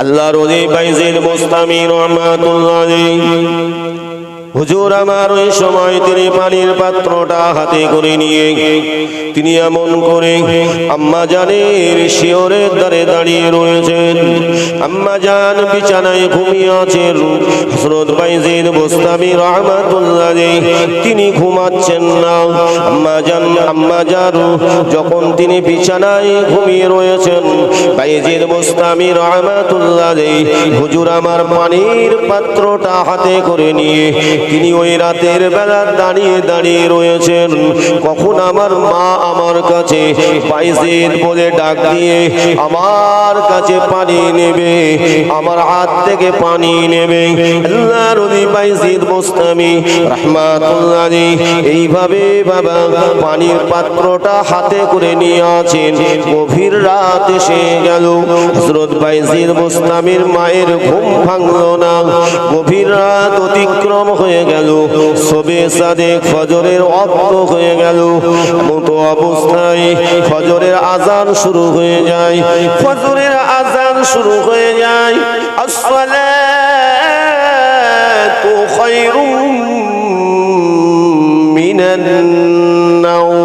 আল্লাহর ওলি বাইজিদ মুস্তামি রহমাতুল্লাহ হুজুর, আমার ওই সময় তিনি পানির পাত্রটা হাতে করে নিয়ে তিনি এমন করে, আম্মা জানের শিওরের দ্বারে দাঁড়িয়ে রয়েছেন। আম্মা জান বিছানায় ঘুমিয়ে আছেন। হজরত বাইজিদ মুস্তামি রহমাতুল্লাহ, তিনি ঘুমাচ্ছেন না। আম্মা জান আম্মা জান, যখন তিনি বিছানায় ঘুমিয়ে রয়েছেন, বাইজিদ মুস্তামি রহমাতুল্লাহ, হুজুর, আমার পানির পাত্রটা হাতে করে নিয়ে তিনি ওই রাতের বেলা দাঁড়িয়ে দাঁড়িয়ে রয়েছেন। কখন আমার মা আমার কাছে বাইজিদ বলে ডাক দিয়ে আমার কাছে পানি নেবে, আমার হাত থেকে পানি নেবে। বাইজিদ মুস্তামি, রহমাতুল্লাহ এইভাবে বাবা পানির পাত্রটা হাতে করে নিয়ে আছেন। গভীর রাত এসে গেল। হজরত বাইজিদ মুস্তামির মায়ের ঘুম ভাঙলো না। গভীর রাত অতিক্রম হয়ে গেল। সবে সাদেক ফজরের অক্ত হয়ে গেল। মতো অবস্থায় ফজরের আজান শুরু হয়ে যায়। ফজরের আজান শুরু হয়ে যায়। আসসালাতু খায়রুম মিনান নাওম।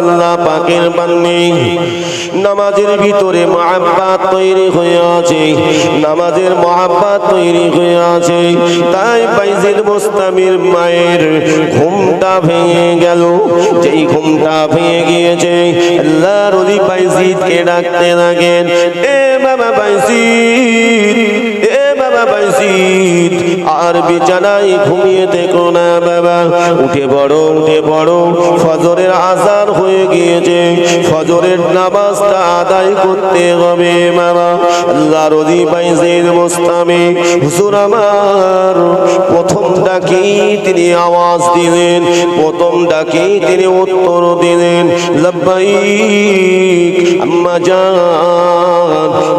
আল্লাহ পাকের বান্দি, নামাজের ভিতরে মহাব্বাত তৈরি হয়ে আছে, নামাজের মহাব্বাত তৈরি হয়ে আছে। তাই বাইজিদ মুস্তামির মায়ের ঘুমটা ভেঙে গেল। যেই ঘুমটা ভেঙে গিয়েছে আল্লাহ রলি বাইজিদকে ডাকতে লাগেন, এ বাবা বাইজিদ আর বিছানায় ঘুমিয়ে থেকো না বাবা। উঠে বড় উঠে বড় ফজরের আজান হয়ে গিয়েছে। ফজরের নামাজটা আদায় করতে হবে বাবা। আল্লাহ রদি মুস্তামি। হুজুর আমার, প্রথম ডাকি তিনি আওয়াজ দিলেন। প্রথম ডাকি তিনি উত্তর দিলেন। আম্মা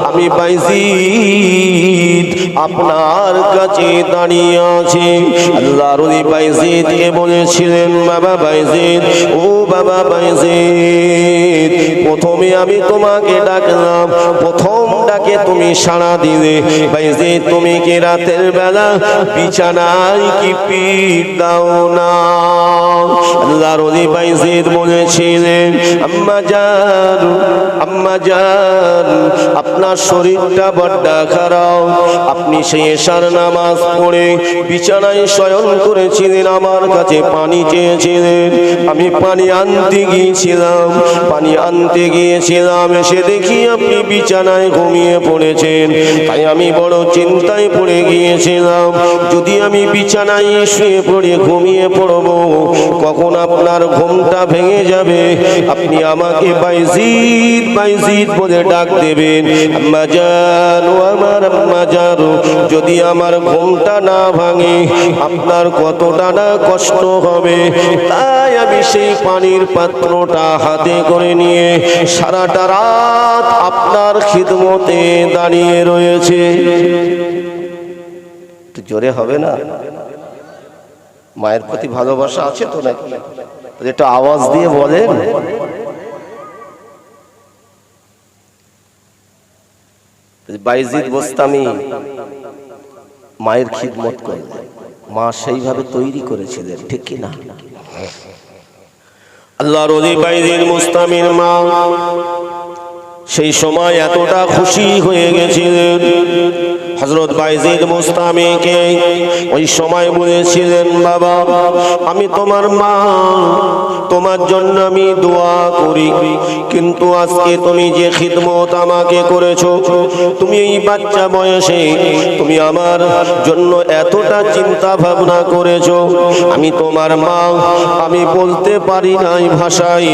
আমি বাইজিদ আপনার কাছে দাঁড়িয়ে আছি। আল্লাহ রলি বাইজিদকে বলেছিলেন, বাবা বাইজিদ, ও বাবা বাইজিদ, প্রথমে আমি তোমাকে ডাকলাম, প্রথম ডাকে তুমি সাড়া দিলে। বাইজিদ, তুমি কি রাতের বেলা বিছানায় কি পিঠ দাও না? আল্লাহ রলি বাইজিদ বলেছিলেন, আম্মা জান আম্মা জান, আপনার শরীরটা বড্ড খারাপ। আপনি সেই এশার নামাজ পড়ে বিছানায় শয়ন করেছিলেন, আমার কাছে পানি চেয়েছিলেন। আমি পানি আনতে গিয়েছিলাম, পানি আনতে গিয়েছিলাম, এসে দেখি আপনি বিছানায় ঘুমিয়ে পড়েছেন। তাই আমি বড় চিন্তায় পড়ে গিয়েছিলাম, যদি আমি বিছানায় শুয়ে পড়ে ঘুমিয়ে পড়ব, কখন আপনার ঘুমটা ভেঙে যাবে। আপনি আমাকে বাইজিদ বাইজিদ বলে ডাক দেবেন। আম্মা জান ও আমার আম্মা যদি আমার ঘুমটা না ভাঙে, আপনার কতটা না কষ্ট হবে? তাই আমি সেই পানির পাত্রটা হাতে করে নিয়ে সারাটা রাত আপনার খিদমতে দাঁড়িয়ে রয়েছে। জোরে হবে না? মায়ের প্রতি ভালোবাসা আছে তো নাকি? একটু আওয়াজ দিয়ে বলেন। বাইজিদ বোস্তামি মায়ের খিদমত করলেন মা সেইভাবে তৈরি করেছিলেন, ঠিক কি না? আল্লাহ রলি বাইজিদ মুস্তামির মা সেই সময় এতটা খুশি হয়ে গেছিলেন। হজরত বাইজিদ মুস্তামিকে ওই সময় বলেছিলেন, বাবা, আমি তোমার মা, তোমার জন্য আমি দোয়া করি। কিন্তু আজকে তুমি যে খিদমত আমাকে করেছ, তুমি এই বাচ্চা বয়সে তুমি আমার জন্য এতটা চিন্তা ভাবনা করেছ। আমি তোমার মা, আমি বলতে পারি নাই ভাষায়।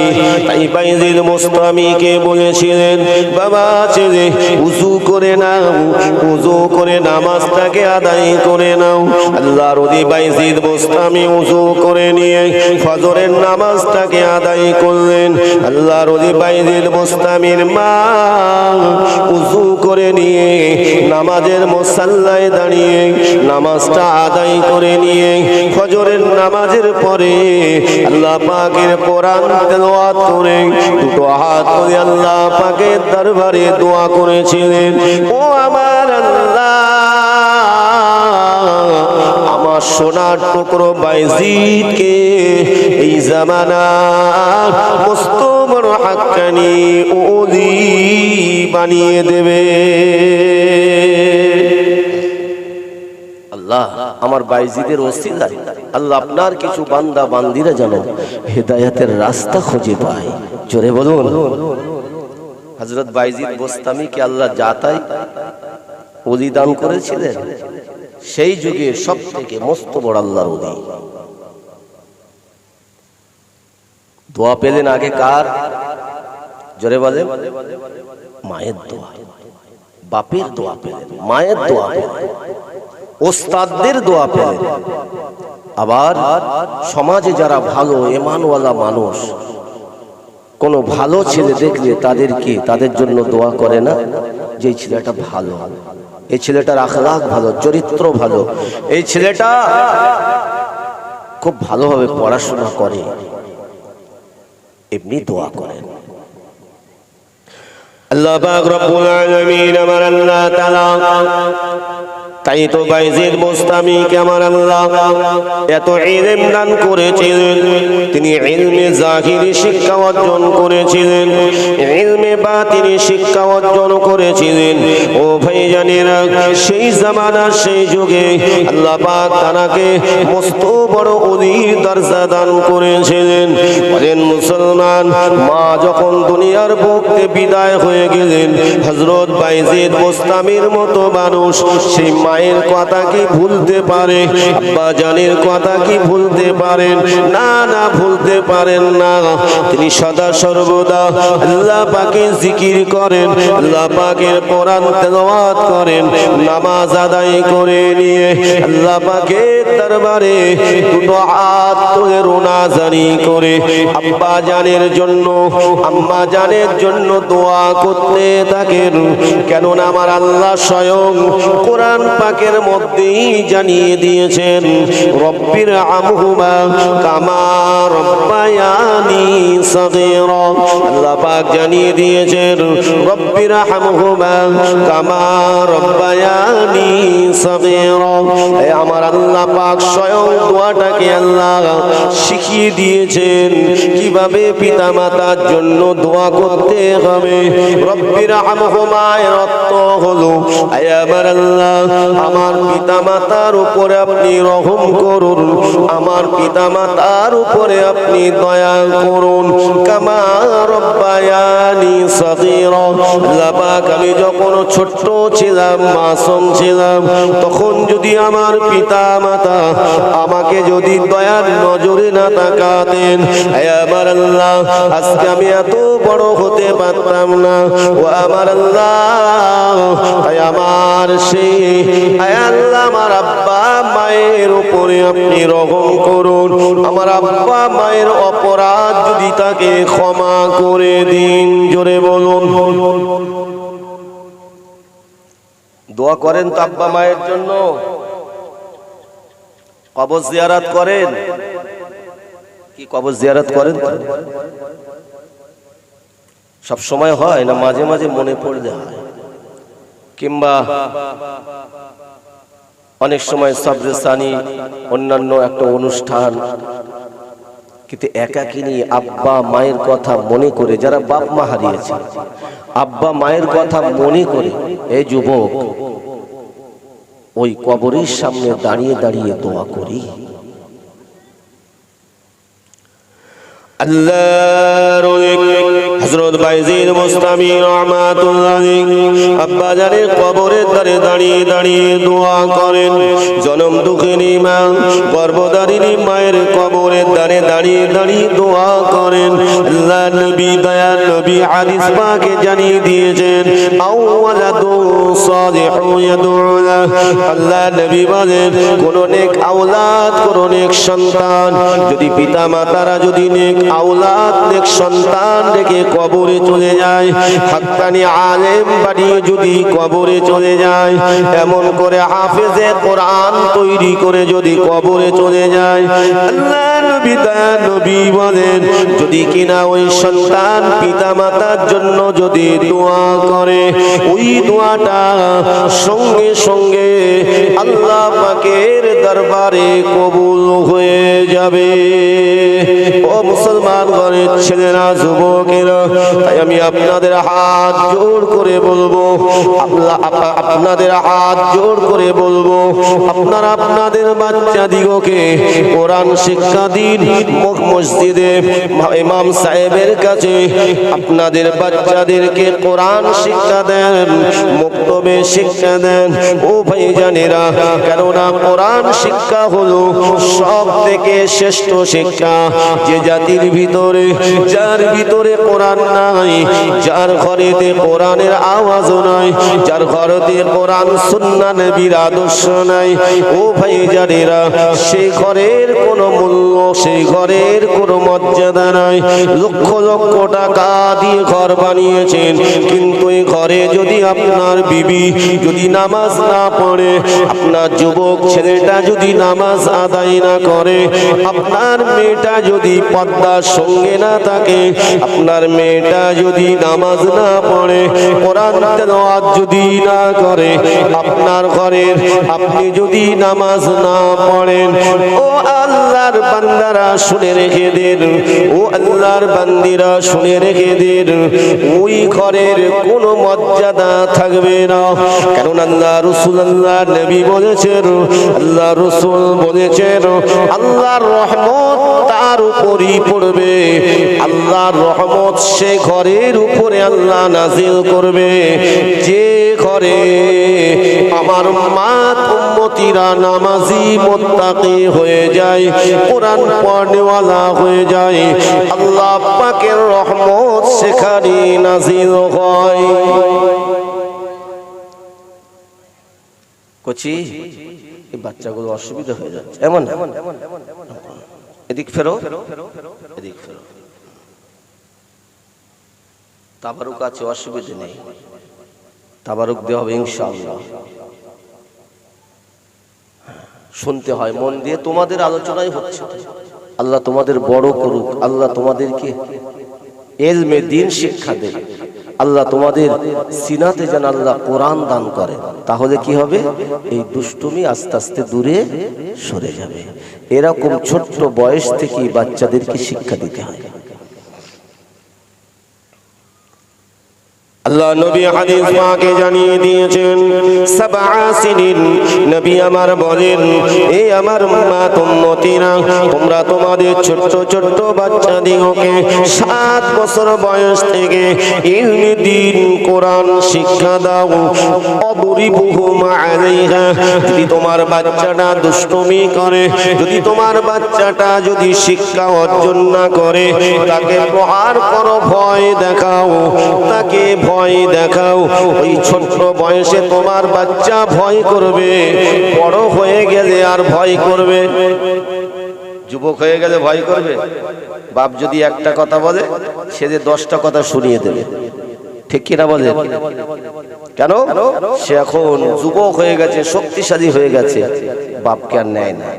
তাই বাইজিদ মুস্তামিকে বলেছিলেন, বাবা ছেলে উজু করে নাও, উজু করে নামাজটাকে আদায় করে নাও। আল্লাহ রদি বাইজিদ বোস্তামি উজু করে নিয়ে ফজরের নামাজটাকে আদায় করলেন। আল্লাহ রদি বাইজিদ বোস্তামির মা উজু করে নিয়ে নামাজের মোসাল্লায় দাঁড়িয়ে নামাজটা আদায় করে নিয়ে ফজরের নামাজের পরে আল্লাহ পাকের কোরআন তেলাওয়াত করে দুটো হাত করে আল্লাহ পাকের দরবারে দোয়া করেছিলেন। ও আমার সোনার টুকরো বাইজিদকে এই জামানা বড় হাক্কানি ওলি বানিয়ে দেবে। আল্লাহ আমার বাইজিদের ওসিলায় আল্লাহ আপনার কিছু বান্দা বান্দিরা যেন হেদায়াতের রাস্তা খুঁজে পায়। জোরে বলুন। হজরত বাইজিদ বোস্তামিকে আল্লাহ যাতাই অলি দান করেছিলেন। সেই যুগে সব থেকে মস্ত বড় আল্লাহর অলি দোয়া পেলেন আগে কার জোরে বলেন, মায়ের দোয়া। বাপের দোয়া পেলেন, মায়ের দোয়া পেলেন, ওস্তাদদের দোয়া পেলেন। আবার সমাজে যারা ভালো এমানওয়ালা মানুষ, কোনো ভালো ছেলে দেখলে তাদেরকে তাদের জন্য দোয়া করে না, যে ছেলেটা ভালো। এই ছেলেটার আখলাখ ভালো, চরিত্র ভালো। এই ছেলেটা খুব ভালোভাবে পড়াশোনা করে। এমনি দোয়া করেন আল্লাহ পাক রব্বুল আলামিন আমার আল্লাহ তাআলা তাই তো বাইজিদ মুস্তামিকে আমার আল্লাহ? এত ইলম দান করেছিলেন, তিনি ইলমে জাহিরি শিক্ষা অর্জন করেছিলেন, ইলমে বাতিনি শিক্ষা অর্জন করেছিলেন। ও ভাইজানেরা, সেই জামানা, সেই যুগে আল্লাহ পাক তানাকে মস্ত বড় অলির দরজা দান করেছিলেন। বলেন মুসলমান, মা যখন দুনিয়ার বুকতে বিদায় হয়ে গেলেন হজরত বাইজিদ মুস্তামির মতো মানুষ, সেই মায়ের কথা কি ভুলতে পারে আব্বা জানের কথা কি ভুলতে পারেন? না না, ভুলতে পারেন না। তিনি সদা সর্বদা আল্লাহ পাকে জিকির করেন, আল্লাহ পাকের কোরআন তেলাওয়াত করেন, নামাজ আদায় করে নিয়ে আল্লাহ পাকের দরবারে দুটো হাত রোনা জারি করে। আব্বা জানের জন্য, আম্মা জানের জন্য দোয়া করতে থাকেন। কেননা আমার আল্লাহ স্বয়ং কোরআন পাকের মধ্যেই জানিয়ে দিয়েছেন, রব্বির আমহুমা কামা রব্বায়ানি সগীরা। আল্লাহ পাক জানিয়ে দিয়েছেন, রব্বির আমহুমা কামা রব্বায়ানি সগীরা। আমার আল্লাহ পাক স্বয়ং দোয়াটাকে আল্লাহ শিখিয়ে দিয়েছেন, কীভাবে পিতা মাতার জন্য দোয়া করতে হবে? রব্বির আমহুমা এর অর্থ হলো, আয় আমার আল্লাহ আমার পিতা মাতার উপরে আপনি রহম করুন, আমার পিতা মাতার উপরে আপনি দয়া করুন। আমি যখন ছোট্ট ছিলাম, মাসুম ছিলাম, তখন যদি আমার পিতা মাতা আমাকে যদি দয়ার নজরে না তাকাতেন আমার আল্লাহ, আজকে আমি এত বড় হতে পারতাম না। ও আমার আল্লাহ আমার সেই আমার আব্বা মায়ের উপরে আপনি রহম করুন। আমার আব্বা মায়ের অপরাধ যদি তাকে ক্ষমা করে দিন, জোরে বলুন। দোয়া করেন তো আব্বা মায়ের জন্য। কবর জিয়ারাত করেন? কি কবর জিয়ারাত করেন? সব সময় হয় না, মাঝে মাঝে মনে পড়লে হয়। কিংবা অনেক সময় সাবরেসানি অন্যান্য একটা অনুষ্ঠান। কিন্তু একাকিনী আব্বা মায়ের কথা মনে করে যারা বাপ মা হারিয়েছে, আব্বা মায়ের কথা মনে করে এই যুবক, ওই কবরের সামনে দাঁড়িয়ে দাঁড়িয়ে দোয়া করি। আল্লাহ হযরত বাইজিদ মুস্তামি রহমাতুল্লাহ আব্বা কবরের ধারে দাঁড়িয়ে দাঁড়িয়ে দোয়া করেন। জনম দুঃখিনী মা, গর্ভধারিণী মায়ের কবরের ধারে দাঁড়িয়ে দাঁড়িয়ে দোয়া করেন। আল্লাহ নবী দয়াল নবী হাদিস পাকে জানিয়ে দিয়েছেন আউওয়ালাদু সালিহু ইয়াদউলা আল্লাহ নবী বলেন, কোন নেক আওলাদ, কোন নেক সন্তান, যদি পিতা মাতারা যদি নেক আওলাদ, নেক সন্তান রেখে কবরে চলে যায়। হাক্কানি আলেম বাড়ি যদি কবরে চলে যায়, এমন করে হাফেজে কোরআন তৈরি করে যদি কবরে চলে যায়। আল্লাহ নবী নবী বলেন, যদি কিনা ওই সন্তান পিতা মাতার জন্য যদি দোয়া করে, ওই দোয়াটা সঙ্গে সঙ্গে আল্লাহ পাকের দরবারে কবুল হয়ে যাবে। ও মুসলমান ছেলেরা, যুবকেরা, তাই আমি আপনাদের হাত জোর করে বলব, আল্লাহ আপনাদের হাত জোর করে বলব, আপনারা আপনাদের বাচ্চা দিগকে কোরআন শিক্ষা দিন মসজিদে ইমাম সাহেবের কাছে আপনাদের বাচ্চাদেরকে কোরআন শিক্ষা দেন, মুক্তবে শিক্ষা দেন। ও ভাই জানেরা কেননা কোরআন শিক্ষা হলো সব থেকে শ্রেষ্ঠ শিক্ষা। যে জাতির ভিতরে, যার ভিতরে কোরআন নাই, যার ঘরেতে কোরআনের আওয়াজও নাই, যার ঘরেতে কোরআন সুন্না নবীর আদর্শ নাই, ও ভাই জানেরা সেই ঘরের কোনো মূল্য সেই ঘরের কোনো মর্যাদা নাই। লক্ষ লক্ষ টাকা দিয়ে ঘর বানিয়েছেন। কিন্তু এই ঘরে যদি আপনার বিবি যদি নামাজ না পড়ে, আপনার যুবক ছেলেটা যদি নামাজ আদায় না করে, আপনার মেয়েটা যদি পদ্মার সঙ্গে না থাকে, আপনার মেয়েটা যদি নামাজ না পড়ে, কোরআন যদি না করে, আপনার ঘরের আপনি যদি নামাজ না পড়েন, ও আল্লাহর বান্দারা শুনে রেখে দেন। ও আল্লাহর বান্দিরা শুনে রেখে দেন। ওই ঘরের কোনো মর্যাদা থাকবে না। কারণ আল্লাহ রসুল আল্লাহ নবী বলেছেন আল্লাহ রসুল বলেছেন, আল্লাহর রহমত তার উপরই পড়বে। আল্লাহর রহমত সে ঘরের উপরে আল্লাহ নাজিল করবে। যে ঘরে আমার মা উম্মতিরা নামাজি মোত্তাকি হয়ে যায়, কোরআন পড়নেওয়ালা হয়ে যায়। আল্লাহ পাকের রহমত সেখানে নাজিল হয়। কচি, এই বাচ্চাগুলো অসুবিধা হয়ে যাচ্ছে। এমন এদিক ফেরো। এদিক ফেরো। তাবারুক আছে, অসুবিধা নেই। তাবারুক দেওয়া হবে ইনশাআল্লাহ। শুনতে হয়, মন দিয়ে তোমাদের আলোচনাই হচ্ছে। আল্লাহ তোমাদের বড় করুক, আল্লাহ তোমাদেরকে এলমে দিন শিক্ষা দেয় আল্লাহ তোমাদের সিনাতে যেন আল্লাহ কোরআন দান করে, তাহলে কি হবে? এই দুষ্টুমি আস্তে আস্তে দূরে সরে যাবে। এরকম ছোট্ট বয়স থেকেই বাচ্চাদেরকে শিক্ষা দিতে হয়। আল্লাহ নবী হাদিস পাকে জানিয়ে দিয়েছেন, সাবআ সিনিন। নবী আমার বলেন এই আমার মা উম্মতিরা, তোমরা তোমাদের ছোট্ট ছোট্ট বাচ্চাদিগকে সাত বছর বয়স থেকে ইলমি দিন, কোরআন শিক্ষা দাও। অবরিবুহুম আলাইহা। যদি তোমার বাচ্চাটা দুষ্টুমি করে, যদি তোমার বাচ্চাটা যদি শিক্ষা অর্জন না করে, তাকে প্রহার করো, ভয় দেখাও। তাকে ভয় দেখাও, ওই ছোট্ট বয়সে তোমার বাচ্চা ভয় করবে, বড় হয়ে গেলে আর ভয় করবে। যুবক হয়ে গেলে ভয় করবে। বাপ যদি একটা কথা বলে, সে যে দশটা কথা শুনিয়ে দেবে। ঠিক কিনা বলে? কেন? সে এখন যুবক হয়ে গেছে, শক্তিশালী হয়ে গেছে। বাপকে আর নেয় না।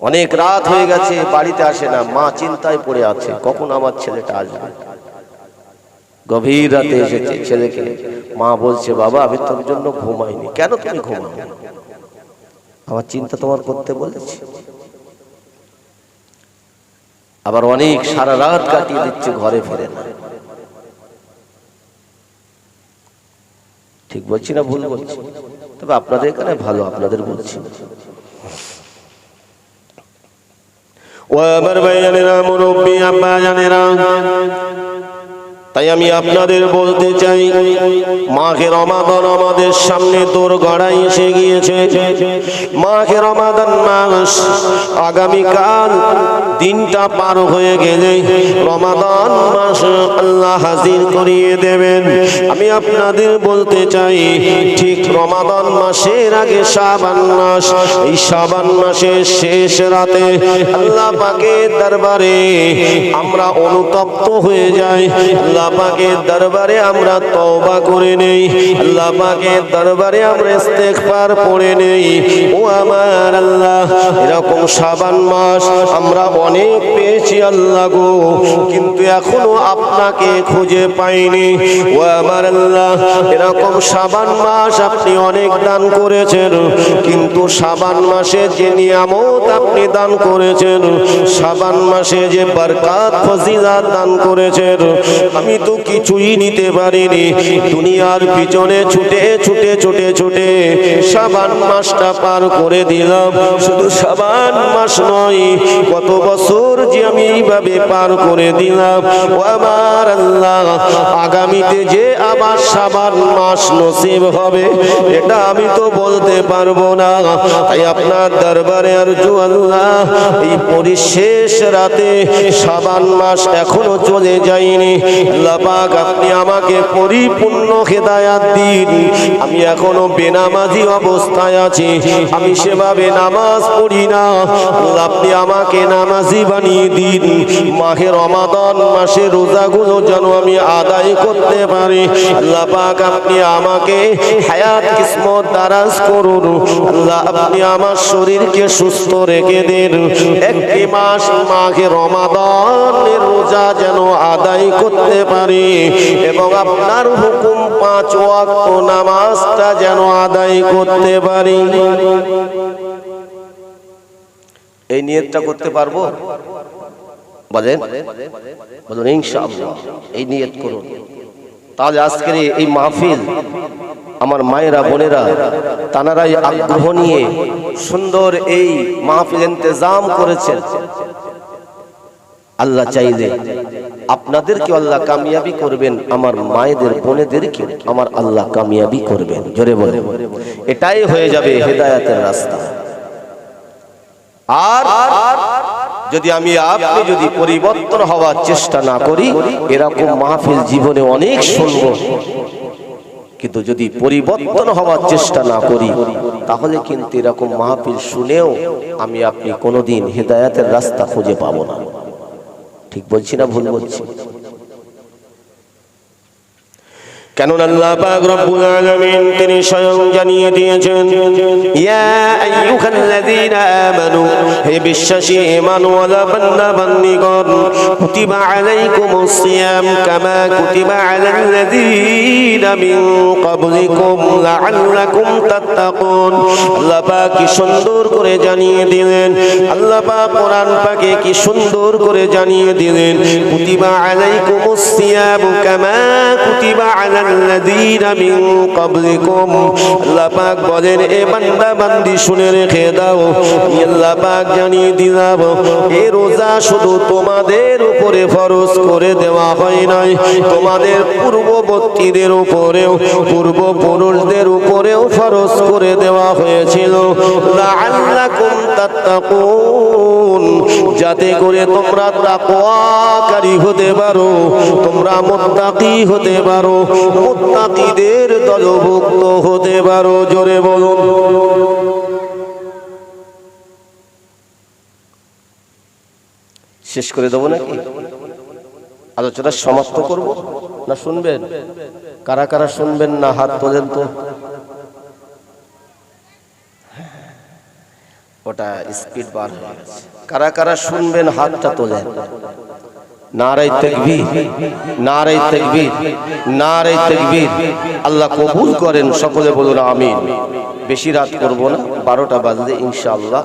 অনেক রাত হয়ে গেছে, বাড়িতে আসে না। মা চিন্তায় পড়ে আছে, কখন আমার ছেলেটা আসবে? গভীর রাতে এসেছে ছেলেকে। মা বলছে, বাবা, আমি তোর জন্য ঘুমাইনি। কেন তুমি ঘুমাও? আমার চিন্তা তোমার করতে বলেছি। আবার অনেক সারা রাত কাটিয়ে দিচ্ছে, ঘরে ফিরে না। ঠিক বলছি না ভুল বলছি? তবে আপনাদের এখানে ভালো, আপনাদের বলছি। ও আমার ভাইয়ানেরা মুরব্বী আব্বা জানেরা তাই আমি আপনাদের বলতে চাই, মাঘে রমাদান আমাদের সামনে তোর গড়াই এসে গিয়েছে। মাঘে রমাদান মাস আগামীকাল দিনটা পার হয়ে গেলে রমাদান মাস আল্লাহ হাজির করিয়ে দেবেন। আমি আপনাদের বলতে চাই, ঠিক রমাদান মাসের আগে শাবান মাস, এই শাবান মাসের শেষ রাতে আল্লাহ পাকের দরবারে আমরা অনুতপ্ত হয়ে যাই, আল্লাহ পাকের দরবারে আমরা তওবা করে নেই। আল্লাহ পাকের দরবারে আমরা ইস্তেগফার পড়ে নেই। ও আমার আল্লাহ, এরকম শাবান মাস আমরা অনেক পেয়েছি আল্লাহ গো, কিন্তু এখনও আপনাকে খুঁজে পাইনি। ও আমার আল্লাহ, এরকম শাবান মাস আপনি অনেক দান করেছেন, কিন্তু শাবান মাসে যে নিয়ামত আপনি দান করেছেন শাবান মাসে যে বরকাত, ফজিলাত দান করেছেন আমি তো কিছুই নিতে পারিনি। দুনিয়ার পিছনে ছুটে ছুটে ছুটে ছুটে সাবান মাসটা পার করে দিলাম। শুধু সাবান মাস নয়, কত বছর যে আমি এইভাবে পার করে দিলাম। ও আমার আল্লাহ, আগামীতে যে আবার সাবান মাস নসিব হবে, এটা আমি তো বলতে পারব না। তাই আপনার দরবারে আর জু আল্লাহ, এই পরিশেষ রাতে সাবান মাস এখনও চলে যায়নি। আল্লাহ পাক, আপনি আমাকে পরিপূর্ণ হেদায়াত দিন। আমি এখনও বেনামাজি অবস্থায় আছি। আমি সেভাবে নামাজ পড়ি না। আল্লাহ, আপনি আমাকে নামাজি বানিয়ে দিন। মাহে রমাদান, মাসে রোজাগুলো যেন আমি আদায় করতে পারি। আল্লাহ পাক, আপনি আমাকে হায়াত, কিসমত দারাজ করুন। আল্লাহ, আপনি আমার শরীরকে সুস্থ রেখে দিন। একটি মাস মাঘে রমাদানের রোজা যেন আদায় করতে পারি এবং আপনার হুকুম পাঁচ ওয়াক্ত নামাজটা যেন আদায় করতে পারি। এই নিয়তটা করতে পারব? বলেন বলুন ইনশাআল্লাহ। এই নিয়ত করুন। তাহলে আজকের এই মাহফিল আমার মায়েরা, বোনেরা, তানারাই আগ্রহ নিয়ে সুন্দর এই মাহফিল ইন্তজাম করেছেন। আল্লাহ চাইলে আপনাদেরকে আল্লাহ কামিয়াবি করবেন, আমার মায়েদের বোনেদেরকে আমার আল্লাহ কামিয়াবি করবেন। জোরে বলে এটাই হয়ে যাবে হেদায়াতের রাস্তা। আর যদি আমি আপনি যদি পরিবর্তন হওয়ার চেষ্টা না করি, এরকম মাহফিল জীবনে অনেক শুনব। কিন্তু যদি পরিবর্তন হওয়ার চেষ্টা না করি, তাহলে কিন্তু এরকম মাহফিল শুনেও আমি আপনি কোনোদিন হেদায়াতের রাস্তা খুঁজে পাবো না। ঠিক বলছি না ভুল বলছি। কেননা আল্লাহ পাক রব্বুল আলামিন তিনি স্বয়ং জানিয়ে দিয়েছেন, ইয়া আইয়ুহাল্লাযীনা আমানু, হে বিশ্বাসী বান্দা কুতিবা আলাইকুমুস সিয়াম কামা কুতিবা আলাল্লাযীনা মিন ক্বাবলিকুম লাআল্লাকুম তাত্তাকুন। আল্লাহ পাক কি সুন্দর করে জানিয়ে দিলেন, আল্লাহ পাক কোরআন পাকে কি সুন্দর করে জানিয়ে দিলেন, কুতিবা আলাইকুমুস সিয়াম কামা কুতিবা আলা আল্লাযীনা মিন ক্বাবলিকুম। আল্লাহ পাক বলেন, এ বান্দা, বান্দি, শুনে রেখে দাও। আল্লাহ পাক জানিয়ে দিলাম, এ রোজা শুধু তোমাদের উপরে ফরজ করে দেওয়া হয় নাই। তোমাদের পূর্ববর্তীদের উপরেও, পূর্বপুরুষদের উপরেও ফরজ করে দেওয়া হয়েছিল। লাআল্লাকুম তাত্তাকুন। যাতে করে তোমরা তাকওয়াকারী হতে পারো, তোমরা মুত্তাকি হতে পারো। মুত্তাকিদের দলভুক্ত হতে পারো, জোরে বলুন। শেষ করে দেবো নাকি? আলোচনা সমাপ্ত করব? না শুনবেন? কারা কারা শুনবেন না হাত তোলেন তো। ওটা স্পিড বার কারা কারা শুনবেন, হাতটা তোলেন। নারাই তকবীর নারাই তকবীর নারাই তকবীর। আল্লাহ কবুল করেন, সকলে বলুন আমিন। বেশি রাত করব না, বারোটা বাজলে ইনশাআল্লাহ।